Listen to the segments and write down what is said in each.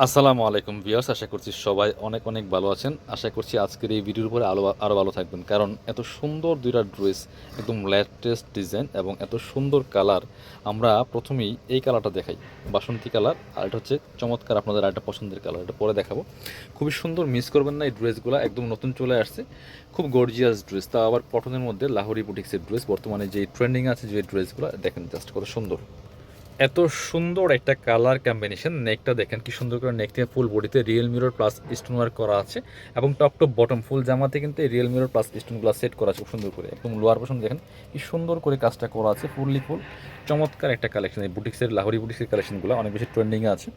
আসসালামু আলাইকুম ভিউয়ার্স, আশা করছি সবাই অনেক অনেক ভালো আছেন। আশা করছি আজকের এই ভিডিওর উপরে আলো আরও ভালো থাকবেন। কারণ এত সুন্দর দুইটা ড্রেস, একদম লেটেস্ট ডিজাইন এবং এত সুন্দর কালার আমরা প্রথমেই এই কালারটা দেখাই। বাসন্তী কালার আর এটা হচ্ছে চমৎকার আপনাদের একটা পছন্দের কালার এটা পরে দেখাবো। খুবই সুন্দর মিস করবেন না এই ড্রেসগুলো, একদম নতুন চলে আসছে। খুব গর্জিয়াস ড্রেস তা আবার কটনের মধ্যে লাহোরি বুটিক্সের ড্রেস বর্তমানে যে ট্রেন্ডিং আছে যে ড্রেসগুলো দেখেন জাস্ট কত সুন্দর। এত সুন্দর একটা কালার কম্বিনেশন নেকটা দেখেন কি সুন্দর করে নেক থেকে ফুল বডিতে real mirror plus stone work করা আছে এবং টপ টপ বটম ফুল জামাতে কিন্তু এই রিয়েল মিরর প্লাস স্টোনগুলো সেট করা আছে, খুব সুন্দর করে। একদম লোয়ার পোর্শন দেখেন কি সুন্দর করে কাজটা করা আছে ফুললি ফুল চমৎকার একটা কালেকশন এই বুটিক্সের লাহোরি বুটিক্সের কালেকশনগুলো অনেক বেশি ট্রেন্ডিংয়ে আছে।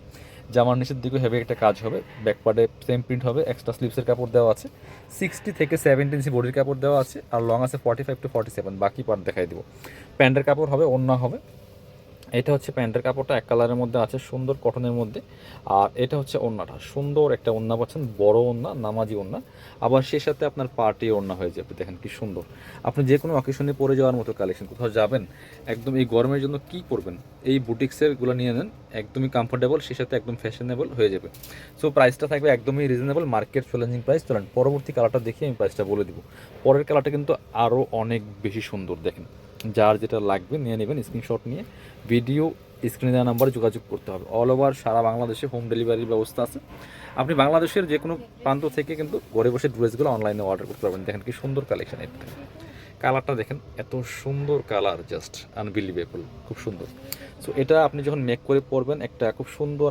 জামার নিচের দিকে হেভি একটা কাজ হবে ব্যাক পার্টে সেম প্রিন্ট হবে এক্সট্রা স্লিপসের কাপড় দেওয়া আছে সিক্সটি থেকে সেভেন্টি ইঞ্চি বডির কাপড় দেওয়া আছে, আর লং আছে forty five to forty seven বাকি পার্ট দেখাই দিব। প্যান্টের কাপড় হবে অন্য হবে। এটা হচ্ছে প্যান্টের কাপড়টা, এক কালারের মধ্যে আছে, সুন্দর কটনের মধ্যে। আর এটা হচ্ছে ওন্নাটা, সুন্দর একটা ওন্না পাচ্ছেন, বড় ওন্না, নামাজি ওন্না। আবার সেই সাথে আপনার পার্টি ওন্না হয়ে যাবে, দেখেন কি সুন্দর। আপনি যে কোনো অকেশনে পরে যাওয়ার মতো কালেকশন কোথাও যাবেন, একদম এই গরমের জন্য কি করবেন? এই বুটিক্সেরগুলো নিয়ে নেন, একদমই কমফোর্টেবল সেই সাথে একদম ফ্যাশনেবল হয়ে যাবে। সো প্রাইসটা থাকবে একদমই রিজনেবল মার্কেট চ্যালেঞ্জিং প্রাইস চলেন, পরবর্তী কালারটা দেখে আমি প্রাইসটা বলে দিব। পরের কালারটা কিন্তু আরও অনেক বেশি সুন্দর, দেখেন। যার যেটা লাগবে নিয়ে নেবেন স্ক্রিনশট নিয়ে। ভিডিও স্ক্রিনে দেওয়া নাম্বারে যোগাযোগ করতে হবে। অল ওভার সারা বাংলাদেশে হোম ডেলিভারির ব্যবস্থা আছে। আপনি বাংলাদেশের যে কোনো প্রান্ত থেকে কিন্তু ঘরে বসে ড্রেসগুলো অনলাইনে অর্ডার করতে পারবেন। দেখেন কি সুন্দর কালেকশন এটা। কালারটা দেখেন, এত সুন্দর কালার জাস্ট আনবিলিভেবল খুব সুন্দর। সো এটা আপনি যখন মেক করে পরবেন, একটা খুব সুন্দর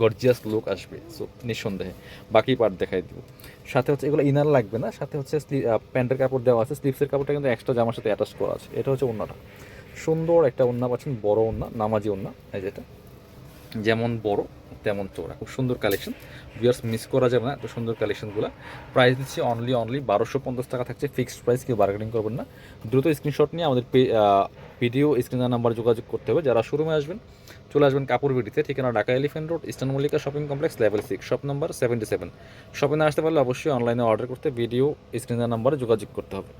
গর্জিয়াস লুক আসবে। সো নিঃসন্দেহে। বাকি পার্ট দেখাই দিব। সাথে হচ্ছে এগুলো ইনার লাগবে না, সাথে হচ্ছে প্যান্টের কাপড় দেওয়া আছে। স্লিপসের কাপড়টা কিন্তু এক্সট্রা জামার সাথে অ্যাটাচ করা আছে। এটা হচ্ছে ওন্নাটা। সুন্দর একটা ওন্না পাচ্ছেন, বড় ওন্না, নামাজি ওন্না, এই যেটা। যেমন বড়, তেমন চোরা খুব সুন্দর কালেকশন ভিউয়ার্স মিস করা যাবে না, এত সুন্দর কালেকশনগুলো প্রাইস দিচ্ছি অনলি অনলি বারোশো পঞ্চাশ টাকা থাকছে। ফিক্সড প্রাইস কেউ বার্গেনিং করবেন না। দ্রুত স্ক্রিনশট নিয়ে আমাদের ভিডিও স্ক্রিনের নাম্বার যোগাযোগ করতে হবে। যারা শোরুমে আসবেন চলে আসবেন কাপুর বিটিতে, ঠিকানা Dhaka elephant road, eastern Mallika shopping complex level six shop number seventy seven shopping আসতে পারলে অবশ্যই অনলাইনে অর্ডার করতে ভিডিও স্ক্রিনের নাম্বারে যোগাযোগ করতে হবে।